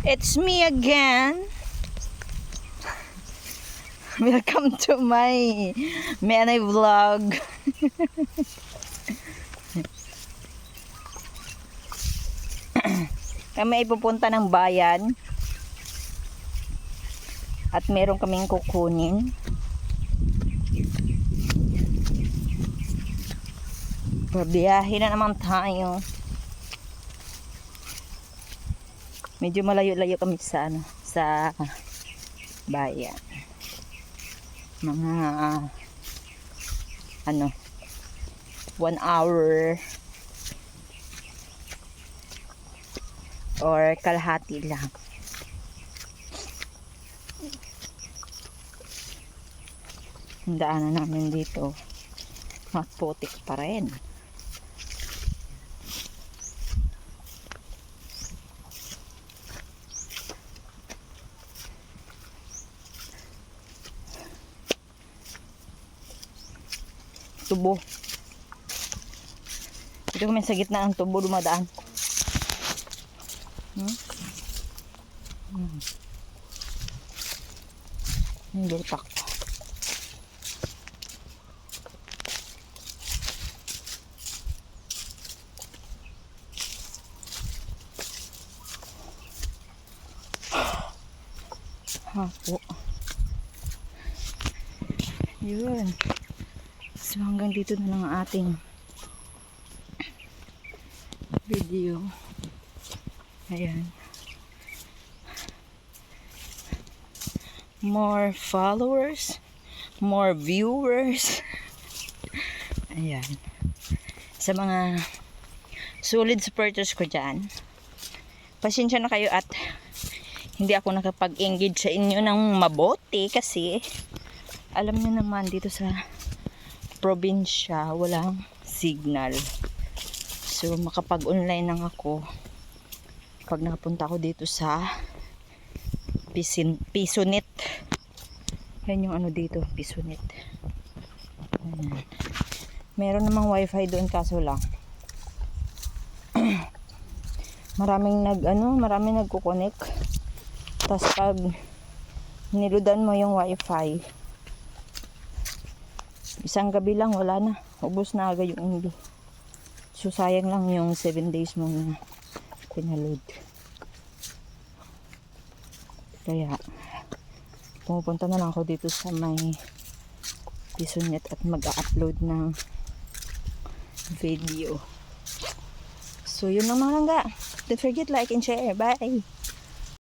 It's me again. Welcome to my Menay vlog. Kami ay pupunta ng bayan. At meron kaming kukunin. Babiyahe na naman tayo. Medyo malayo-layo kami sa ano, sa bayan. Mga ano, one hour or kalahati lang. Ang daanan namin dito, maputik pa rin. Tubo. Dito kami sa gitna ng tubo dumadaan. Hmm? Hmm. Hindi tak. Hapo. Yun. So hanggang dito na lang ang ating video. Ayan. More followers, more viewers. Ayan. Sa mga solid supporters ko dyan, pasensya na kayo at hindi ako nakapag-engage sa inyo ng mabuti kasi alam niyo naman dito sa probinsya, walang signal. So, makapag-online lang ako pag nakapunta ako dito sa Pisin, Pisonit. Yan yung ano dito, Pisonit. Ayan. Meron namang wifi doon kaso lang. maraming nag ano, maraming nagko-connect. Tapos pag niludan mo yung wifi, isang gabi lang wala na. Ubos na agad yung MB so sayang lang yung 7 days mo na kaya pumupunta na lang ako dito sa may Pisonet at mag-upload ng video. So yun lang mga langga. Don't forget like and share. Bye